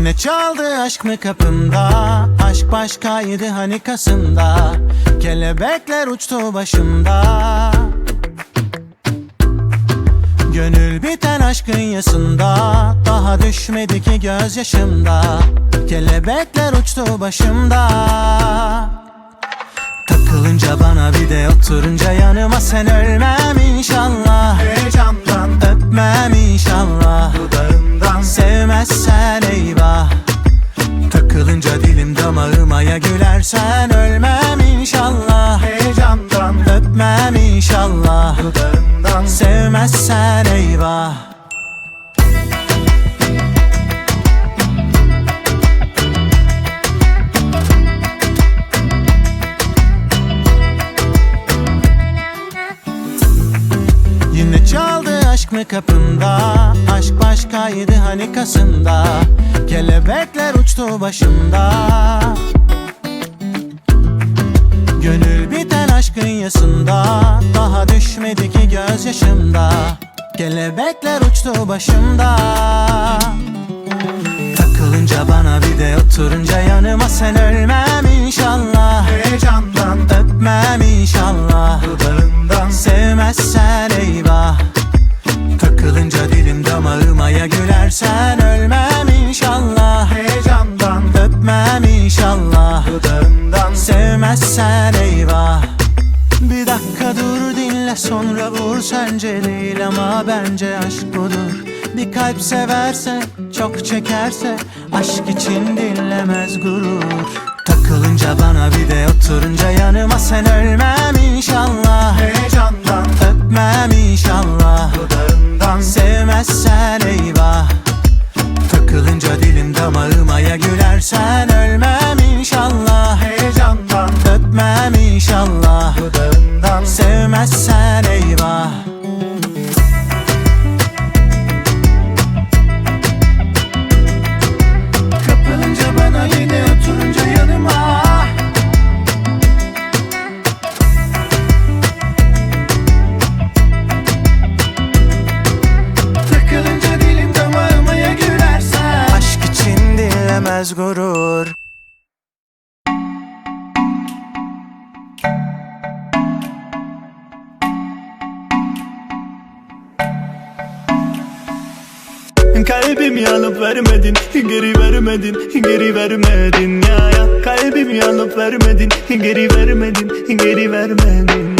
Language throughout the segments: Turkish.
Yine çaldı aşk mı kapımda? Aşk başkaydı hani Kasım'da? Kelebekler uçtu başımda. Gönül biten aşkın yasında. Daha düşmedi ki gözyaşımda. Kelebekler uçtu başımda. Takılınca bana bir de oturunca yanıma sen ölmem inşallah. Heyecandan. Öpmem inşallah. Dudağından. Sevmezsen damağıma ya gülersen ölmem inşallah. Heyecandan Öpmem inşallah. Dudağından Sevmezsen eyvah. Yine çaldı aşk mı kapımda Aşk başkaydı hani Kasım'da Kelebekler uçtu başımda Gönül biten aşkın yasında. Daha düşmedi ki gözyaşımda. Kelebekler uçtu başımda. Takılınca bana bir de oturunca yanıma sen ölmem inşallah. Heyecandan Öpmem inşallah. Dudağından Sevmezsen eyvah. Takılınca dilim damağıma ya gülersen sonra vur Sence değil ama bence aşk budur. Bir kalp severse çok çekerse Aşk için dinlemez gurur. Takılınca bana bir de oturunca yanıma sen ölmem inşallah. Heyecandan Öpmem inşallah. dudağından. Sevmezsen eyvah. Takılınca dilim damağıma ya gülersen ölmem inşallah. Heyecandan. Öpmem inşallah dudağından Sevmezsen eyvah. Bana yine oturunca yanıma. Takılınca dilim damağıma gülersen. Aşk için dinlemez gurur Kalbimi alıp vermedin, geri vermedin, geri vermedin. Ya ya Kalbimi alıp vermedin, geri vermedin, geri vermedin.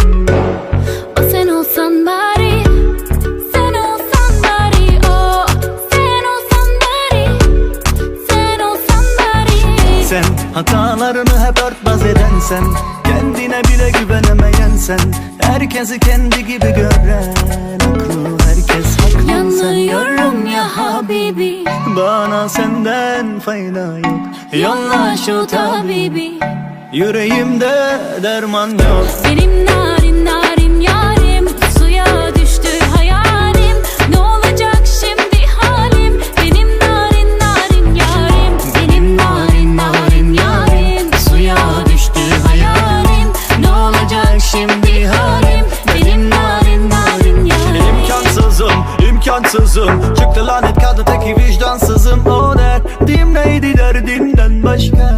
O sen olsan bari Sen olsan bari O sen olsan bari Sen olsan bari. Sen hatalarını hep örtbas eden sen Kendine bile güvenemeyen sen Herkesi kendi gibi gören Aklı herkes haklı Yanıyorum ya Habibi. Bana senden fayda yok. Yolla şu tabibi. Yüreğimde derman yok. Benim narin narin imkansızım Çıktı lanet kadın teki vicdansızım. O derdim neydi derdimden başka.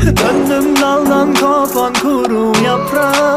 Döndüm daldan kopan kuru yaprak